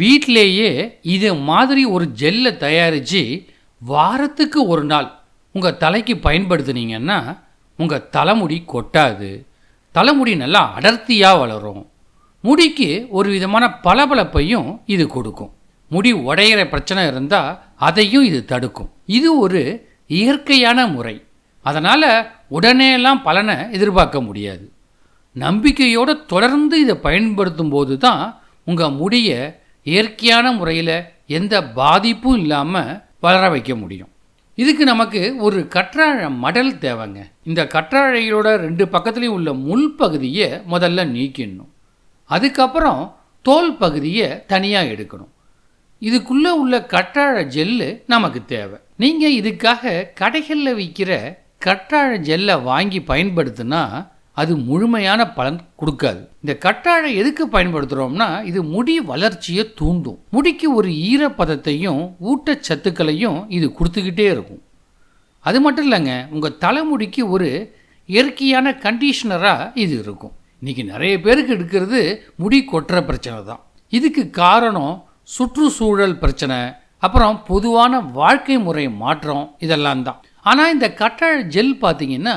வீட்டிலேயே இது மாதிரி ஒரு ஜெல்லை தயாரித்து வாரத்துக்கு ஒரு நாள் உங்கள் தலைக்கு பயன்படுத்துனீங்கன்னா உங்கள் தலைமுடி கொட்டாது. தலைமுடி நல்லா அடர்த்தியாக வளரும். முடிக்கு ஒரு விதமான பளபளப்பையும் இது கொடுக்கும். முடி உடையிற பிரச்சனை இருந்தால் அதையும் இது தடுக்கும். இது ஒரு இயற்கையான முறை. அதனால் உடனேலாம் பலனை எதிர்பார்க்க முடியாது. நம்பிக்கையோடு தொடர்ந்து இதை பயன்படுத்தும் போது தான் உங்கள் முடியை இயற்கையான முறையில் எந்த பாதிப்பும் இல்லாமல் வளர வைக்க முடியும். இதுக்கு நமக்கு ஒரு கற்றாழை மடல் தேவைங்க. இந்த கற்றாழையோட ரெண்டு பக்கத்துலேயும் உள்ள முள் பகுதியை முதல்ல நீக்கிடணும். அதுக்கப்புறம் தோல் பகுதியை தனியாக எடுக்கணும். இதுக்குள்ளே உள்ள கற்றாழை ஜெல்லு நமக்கு தேவை. நீங்கள் இதுக்காக கடைகளில் விற்கிற கற்றாழை ஜெல்லை வாங்கி பயன்படுத்தினா அது முழுமையான பலன் கொடுக்காது. இந்த கற்றாழை எதுக்கு பயன்படுத்துகிறோம்னா இது முடி வளர்ச்சியை தூண்டும். முடிக்கு ஒரு ஈரப்பதத்தையும் ஊட்டச்சத்துக்களையும் இது கொடுத்துக்கிட்டே இருக்கும். அது மட்டும் இல்லைங்க உங்கள் தலைமுடிக்கு ஒரு இயற்கையான கண்டிஷனராக இது இருக்கும். இன்றைக்கி நிறைய பேருக்கு எடுக்கிறது முடி கொட்டுற பிரச்சனை தான். இதுக்கு காரணம் சுற்றுச்சூழல் பிரச்சனை அப்புறம் பொதுவான வாழ்க்கை முறை மாற்றம் இதெல்லாம் தான். ஆனால் இந்த கற்றாழை ஜெல் பார்த்தீங்கன்னா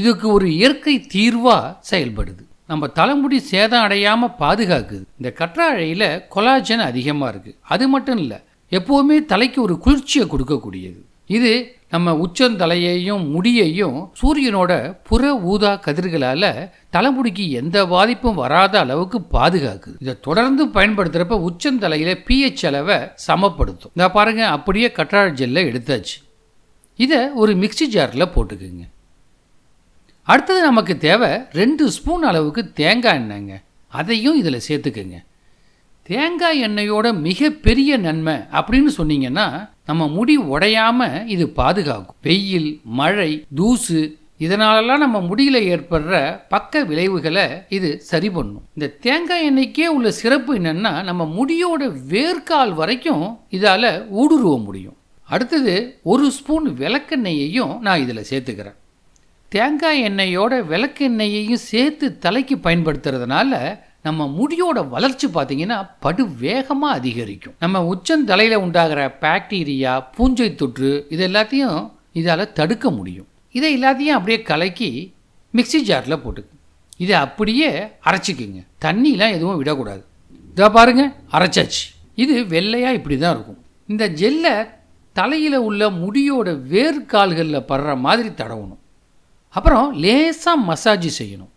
இதுக்கு ஒரு இயற்கை தீர்வாக செயல்படுது. நம்ம தலைமுடி சேதம் அடையாமல் பாதுகாக்குது. இந்த கற்றாழையில் கொலாஜன் அதிகமாக இருக்குது அது மட்டும் இல்லை எப்போவுமே தலைக்கு ஒரு குளிர்ச்சியை கொடுக்கக்கூடியது. இது நம்ம உச்சந்தலையையும் முடியையும் சூரியனோட புற ஊதா கதிர்களால் தலைமுடிக்கு எந்த பாதிப்பும் வராத அளவுக்கு பாதுகாக்குது. இதை தொடர்ந்து பயன்படுத்துகிறப்ப உச்சந்தலையில் பிஹெச் அளவை சமப்படுத்தும். இந்த பாருங்கள் அப்படியே கற்றாழை ஜெல்லை எடுத்தாச்சு. இதை ஒரு மிக்சி ஜாரில் போட்டுக்குங்க. அடுத்தது நமக்கு தேவை ரெண்டு ஸ்பூன் அளவுக்கு தேங்காய் எண்ணெய்ங்க. அதையும் இதில் சேர்த்துக்குங்க. தேங்காய் எண்ணெயோட மிகப்பெரிய நன்மை அப்படின்னு சொன்னீங்கன்னா நம்ம முடி உடையாமல் இது பாதுகாக்கும். வெயில் மழை தூசு இதனாலலாம் நம்ம முடியில் ஏற்படுற பக்க விளைவுகளை இது சரி பண்ணும். இந்த தேங்காய் எண்ணெய்க்கே உள்ள சிறப்பு என்னென்னா நம்ம முடியோட வேர்க்கால் வரைக்கும் இதால் ஊடுருவ முடியும். அடுத்தது ஒரு ஸ்பூன் விளக்கெண்ணெயையும் நான் இதில் சேர்த்துக்கிறேன். தேங்காய் எண்ணெயோட விளக்கெண்ணெயையும் சேர்த்து தலைக்கு பயன்படுத்துறதுனால நம்ம முடியோட வளர்ச்சி பார்த்தீங்கன்னா படு வேகமாக அதிகரிக்கும். நம்ம உச்சந்தலையில் உண்டாகிற பாக்டீரியா பூஞ்சை தொற்று இது எல்லாத்தையும் இதால் தடுக்க முடியும். இதை எல்லாத்தையும் அப்படியே கலக்கி மிக்ஸி ஜாரில் போட்டுக்கு. இதை அப்படியே அரைச்சிக்குங்க. தண்ணிலாம் எதுவும் விடக்கூடாது. இதை பாருங்க அரைச்சாச்சு. இது வெள்ளையாக இப்படி தான் இருக்கும். இந்த ஜெல்லை தலையில் உள்ள முடியோட வேர்க்கால்களில் படுற மாதிரி தடவணும். அப்புறம் லேசாக மசாஜ் செய்யணும்.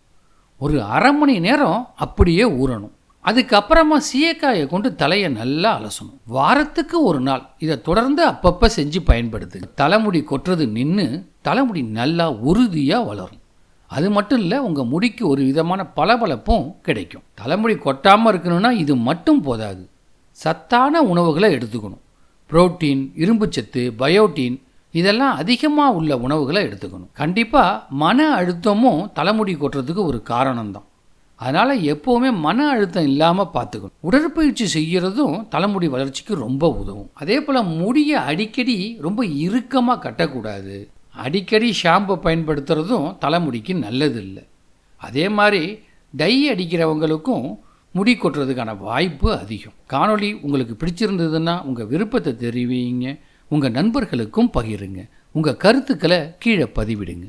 ஒரு அரை மணி நேரம் அப்படியே ஊறணும். அதுக்கப்புறமா சீயக்காயை கொண்டு தலையை நல்லா அலசணும். வாரத்துக்கு ஒரு நாள். இதை தொடர்ந்து அப்பப்போ செஞ்சு பயன்படுத்து. தலைமுடி கொட்டுறது நின்று தலைமுடி நல்லா உறுதியாக வளரும். அது மட்டும் இல்லை உங்கள் முடிக்கு ஒரு விதமான பளபளப்பும் கிடைக்கும். தலைமுடி கொட்டாமல் இருக்கணும்னா இது மட்டும் போதாது. சத்தான உணவுகளை எடுத்துக்கணும். புரோட்டீன் இரும்புச்சத்து பயோட்டீன் இதெல்லாம் அதிகமாக உள்ள உணவுகளை எடுத்துக்கணும். கண்டிப்பாக மன அழுத்தமும் தலைமுடி கொட்டுறதுக்கு ஒரு காரணம்தான். அதனால் எப்போவுமே மன அழுத்தம் இல்லாமல் பார்த்துக்கணும். உடற்பயிற்சி செய்கிறதும் தலைமுடி வளர்ச்சிக்கு ரொம்ப உதவும். அதே போல் முடியை அடிக்கடி ரொம்ப இறுக்கமாக கட்டக்கூடாது. அடிக்கடி ஷாம்பு பயன்படுத்துகிறதும் தலைமுடிக்கு நல்லது இல்லை அதே மாதிரி டை அடிக்கிறவங்களுக்கும் முடி கொட்டுறதுக்கான வாய்ப்பு அதிகம். காணொளி உங்களுக்கு பிடிச்சிருந்ததுன்னா உங்கள் விருப்பத்தை தெரிவிங்க. உங்கள் நண்பர்களுக்கும் பகிருங்க. உங்கள் கருத்துக்களை கீழே பதிவிடுங்க.